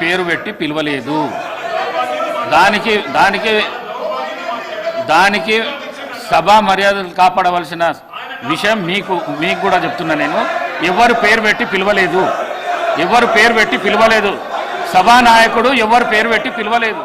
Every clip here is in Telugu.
పేరు పెట్టి పిలవలేదు. దానికి దానికి దానికి సభా మర్యాదలు కాపాడవలసిన విషయం మీకు మీకు కూడా చెప్తున్నా నేను. ఎవరు పేరు పెట్టి పిలవలేదు. ఎవరు పేరు పెట్టి పిలవలేదు. సభా నాయకుడు ఎవరు పేరు పెట్టి పిలవలేదు.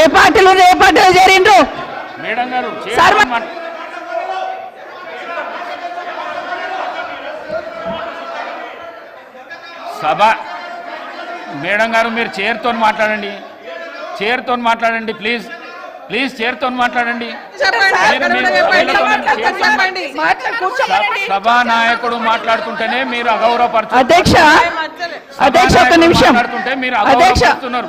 ఏ పార్టీలు ఏ పార్టీలో చేరిండ్రు? సభ. మేడం గారు మీరు చైర్తో మాట్లాడండి. చైర్తో మాట్లాడండి ప్లీజ్ ప్లీజ్ చైర్తో మాట్లాడండి. సభా నాయకుడు మాట్లాడుతుంటేనే మీరు అగౌరవపరచు అధ్యక్ష అధ్యక్ష ఒక నిమిషం. మాట్లాడుతుంటే మీరు అగౌరవపరుస్తున్నారు.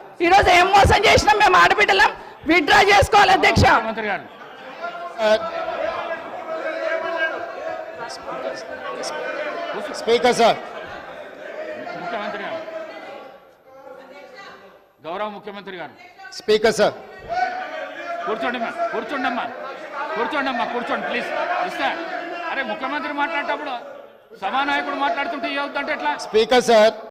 ఈరోజు ఏం మోసం చేసినాం మేము ఆడబిడ్డలం. విత్డ్రా చేసుకోవాలి అధ్యక్ష. Speaker sir. ముఖ్యమంత్రి గారు. గౌరవ ముఖ్యమంత్రి గారు. Speaker sir. కూర్చోండి కూర్చోండి అమ్మా. కూర్చోండి అమ్మా కూర్చోండి ప్లీజ్ ఇస్తా. అరే ముఖ్యమంత్రి మాట్లాడేటప్పుడు సభానాయకుడు మాట్లాడుతుంటే ఏ అవుతుందంటే ఎట్లా? Speaker sir.